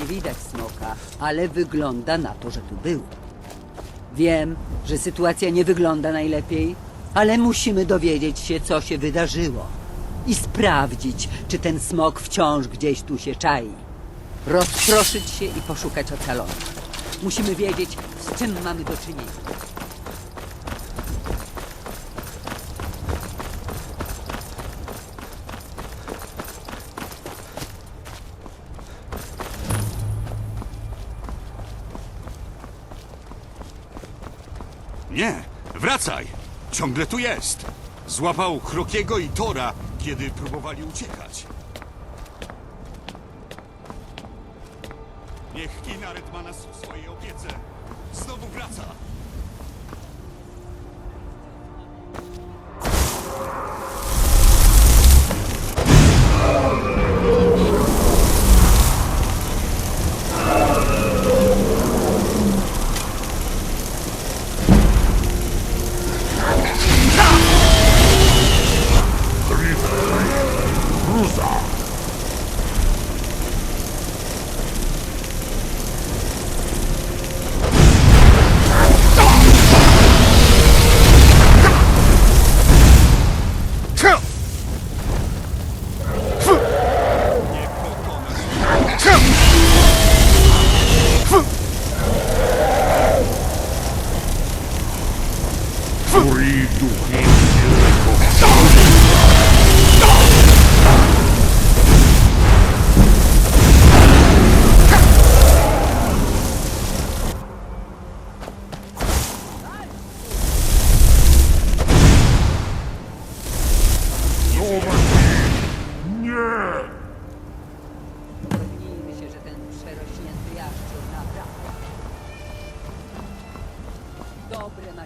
widać smoka, ale wygląda na to, że tu był. Wiem, że sytuacja nie wygląda najlepiej, ale musimy dowiedzieć się, co się wydarzyło. I sprawdzić, czy ten smok wciąż gdzieś tu się czai. Rozproszyć się i poszukać ocalonych. Musimy wiedzieć, z czym mamy do czynienia. Nie, wracaj! Ciągle tu jest! Złapał Chrokiego i Tora, kiedy próbowali uciekać. Niech Kinaret ma nas w swojej opiece. Znowu wraca!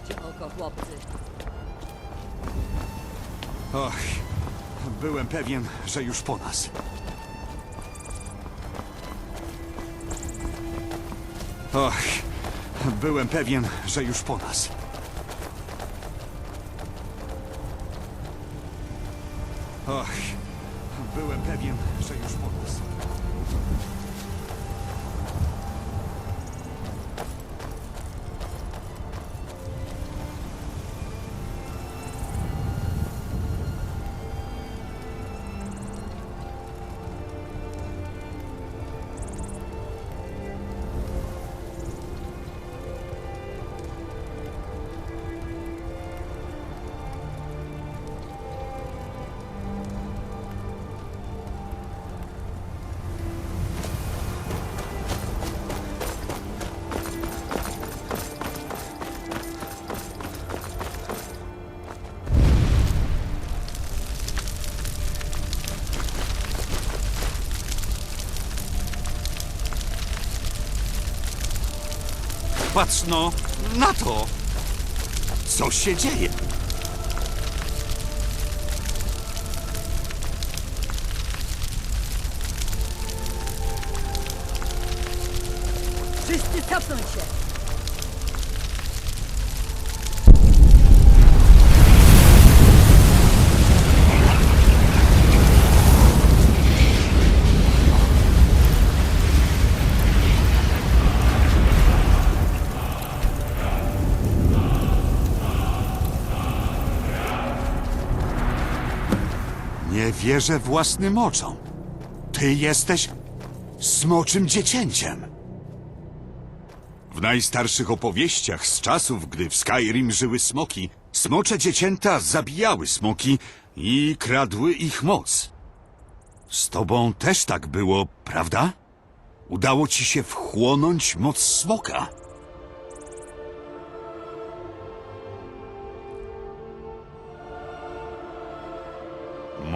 Macie oko, chłopcy. Och, byłem pewien, że już po nas. Och, byłem pewien, że już po nas. Patrz no na to! Co się dzieje? Wierzę własnym oczom. Ty jesteś smoczym dziecięciem. W najstarszych opowieściach z czasów, gdy w Skyrim żyły smoki, smocze dziecięta zabijały smoki i kradły ich moc. Z tobą też tak było, prawda? Udało ci się wchłonąć moc smoka.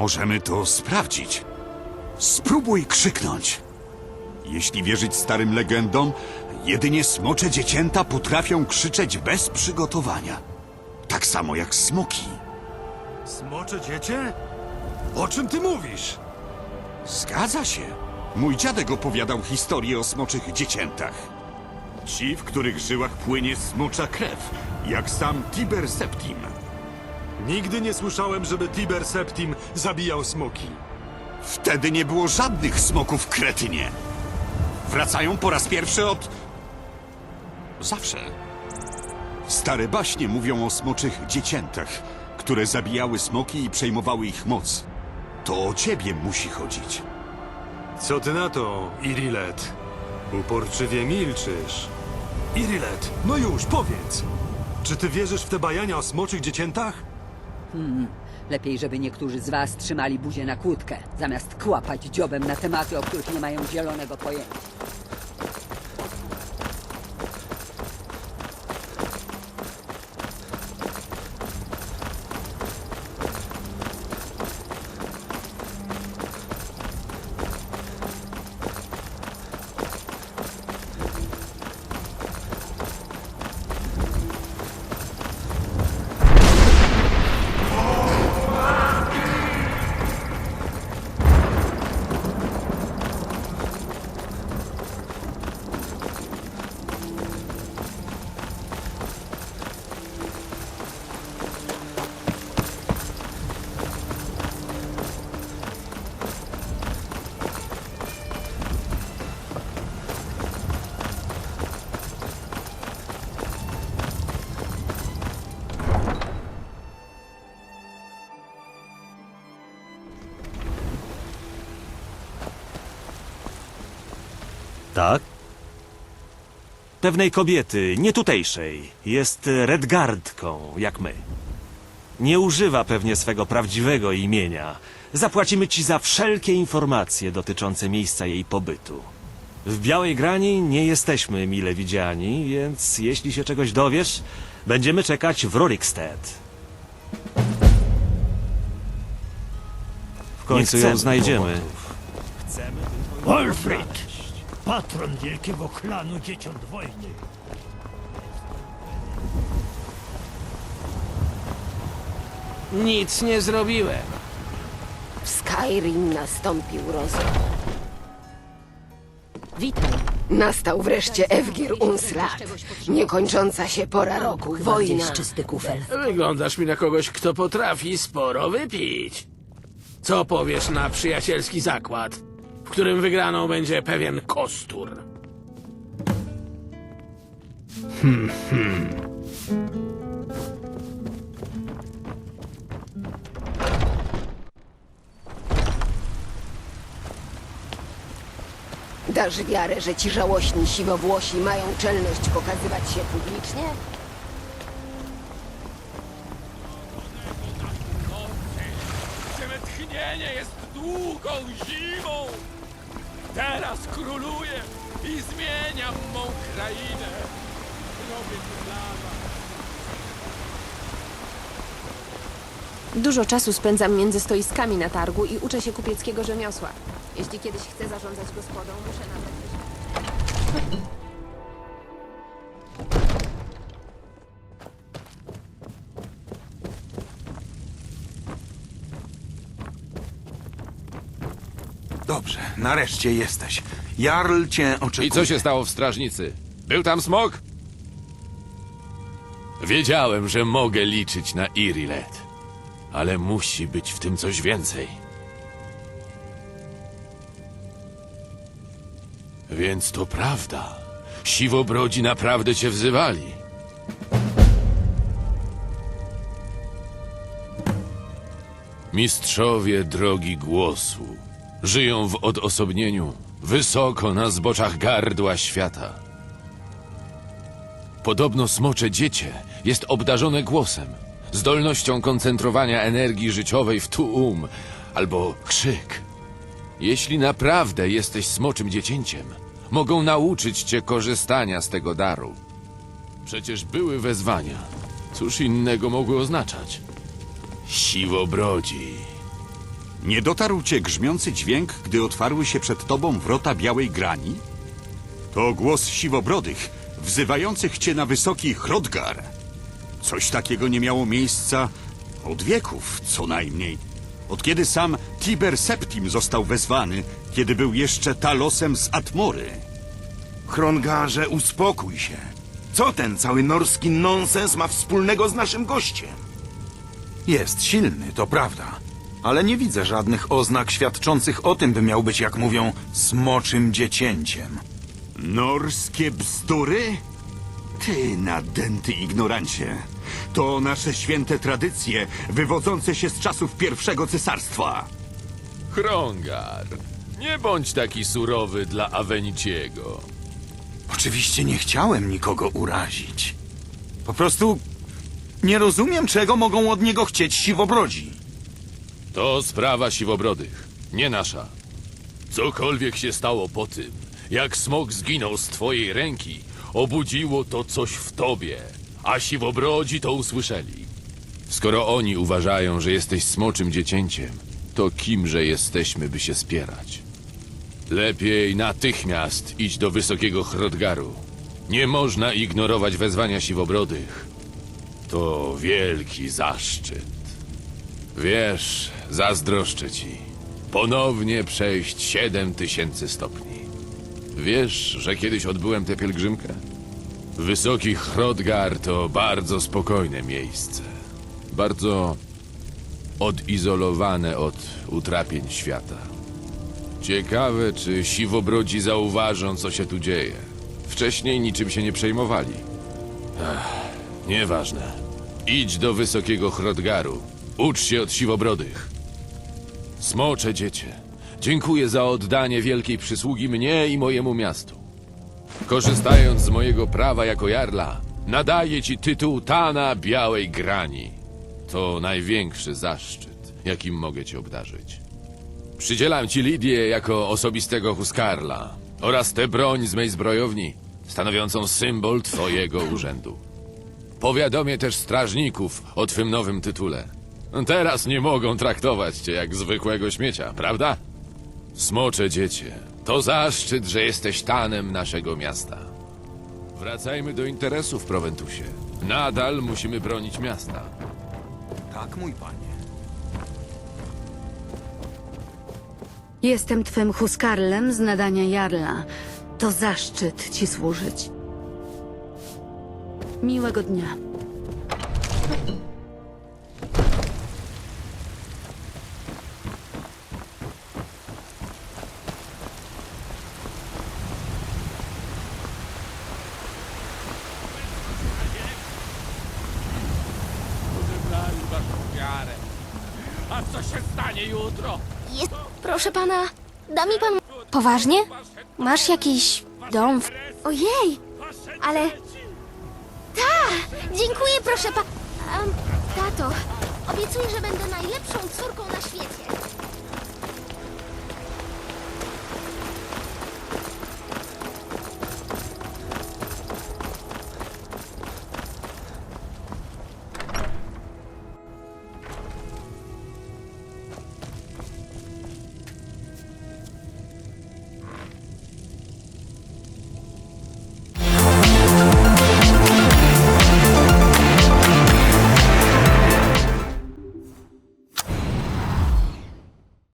Możemy to sprawdzić. Spróbuj krzyknąć. Jeśli wierzyć starym legendom, jedynie smocze dziecięta potrafią krzyczeć bez przygotowania. Tak samo jak smoki. Smocze dziecię? O czym ty mówisz? Zgadza się. Mój dziadek opowiadał historię o smoczych dzieciętach. Ci, w których żyłach płynie smocza krew, jak sam Tiber Septim. Nigdy nie słyszałem, żeby Tiber Septim zabijał smoki. Wtedy nie było żadnych smoków w Kretynie. wracają po raz pierwszy od... Zawsze. Stare baśnie mówią o smoczych dzieciętach, które zabijały smoki i przejmowały ich moc. To o ciebie musi chodzić. Co ty na to, Irilet? Uporczywie milczysz. Irilet, no już, powiedz. Czy ty wierzysz w te bajania o smoczych dzieciętach? Lepiej, żeby niektórzy z was trzymali buzię na kłódkę, zamiast kłapać dziobem na tematy, o których nie mają zielonego pojęcia. Pewnej kobiety, nie tutejszej, jest Redgardką, jak my. Nie używa pewnie swego prawdziwego imienia. Zapłacimy ci za wszelkie informacje dotyczące miejsca jej pobytu. W Białej Grani nie jesteśmy mile widziani, więc jeśli się czegoś dowiesz, będziemy czekać w Rorikstead. W końcu ją znajdziemy. Wolfrid! Patron wielkiego klanu dzieciąt wojny. Nic nie zrobiłem. W Skyrim nastąpił rozum. Witaj. Nastał wreszcie Evgir Unslat. Niekończąca się pora roku. Wojna. czysty kufel. Wyglądasz mi na kogoś, kto potrafi sporo wypić. Co powiesz na przyjacielski zakład, w którym wygraną będzie pewien kostur? Dasz wiarę, że ci żałośni siwowłosi mają czelność pokazywać się publicznie? Tchnienie jest długą zimą. Teraz króluję i zmieniam mą krainę. Robię to dla was. Dużo czasu spędzam między stoiskami na targu i uczę się kupieckiego rzemiosła. Jeśli kiedyś chcę zarządzać gospodą, muszę nadać Dobrze, nareszcie jesteś. Jarl cię oczekuje. I co się stało w strażnicy? Był tam smok? Wiedziałem, że mogę liczyć na Irilet. Ale musi być w tym coś więcej. Więc to prawda. Siwobrodzi naprawdę cię wzywali. Mistrzowie drogi głosu żyją w odosobnieniu, wysoko na zboczach gardła świata. Podobno smocze dziecię jest obdarzone głosem, zdolnością koncentrowania energii życiowej w tuum albo krzyk. Jeśli naprawdę jesteś smoczym dziecięciem, mogą nauczyć cię korzystania z tego daru. Przecież były wezwania. Cóż innego mogły oznaczać? Siwobrodzi. Nie dotarł cię grzmiący dźwięk, gdy otwarły się przed tobą wrota białej grani? To głos siwobrodych, wzywających cię na wysoki Hrodgar. Coś takiego nie miało miejsca od wieków, co najmniej. Od kiedy sam Tiber Septim został wezwany, kiedy był jeszcze Talosem z Atmory. Chrongarze, uspokój się. Co ten cały norski nonsens ma wspólnego z naszym gościem? Jest silny, to prawda. Ale nie widzę żadnych oznak świadczących o tym, by miał być, jak mówią, smoczym dziecięciem. Norskie bzdury? Ty, nadęty ignorancie. To nasze święte tradycje, wywodzące się z czasów pierwszego cesarstwa. Chrongar, nie bądź taki surowy dla Aveniciego. Oczywiście nie chciałem nikogo urazić. Po prostu nie rozumiem, czego mogą od niego chcieć siwobrodzi. To sprawa siwobrodych, nie nasza. Cokolwiek się stało po tym, jak smok zginął z twojej ręki, obudziło to coś w tobie, a siwobrodzi to usłyszeli. Skoro oni uważają, że jesteś smoczym dziecięciem, to kimże jesteśmy, by się spierać? Lepiej natychmiast idź do wysokiego Hrodgaru. Nie można ignorować wezwania siwobrodych. To wielki zaszczyt. Wiesz, zazdroszczę ci. Ponownie przejść siedem tysięcy stopni. Wiesz, że kiedyś odbyłem tę pielgrzymkę? Wysoki Hrodgar to bardzo spokojne miejsce. Bardzo odizolowane od utrapień świata. Ciekawe, czy siwobrodzi zauważą, co się tu dzieje. Wcześniej niczym się nie przejmowali. Ach, nieważne. Idź do wysokiego Hrodgaru. Ucz się od siwobrodych. Smocze dziecię, dziękuję za oddanie wielkiej przysługi mnie i mojemu miastu. Korzystając z mojego prawa jako jarla, nadaję ci tytuł Tana Białej Grani. To największy zaszczyt, jakim mogę cię obdarzyć. Przydzielam ci Lidię jako osobistego huskarla oraz tę broń z mej zbrojowni, stanowiącą symbol twojego urzędu. Powiadomię też strażników o twym nowym tytule. Teraz nie mogą traktować cię jak zwykłego śmiecia, prawda? Smocze dziecię, to zaszczyt, że jesteś tanem naszego miasta. Wracajmy do interesów, Proventusie. Nadal musimy bronić miasta. Tak, mój panie. Jestem twym huskarlem z nadania Jarla. To zaszczyt ci służyć. Miłego dnia. Jutro? Jest... Proszę pana, da mi pan... Poważnie? Masz jakiś dom w... Ojej, ale... Ta! Dziękuję, proszę pa... Em, tato, obiecuję, że będę najlepszą córką na świecie.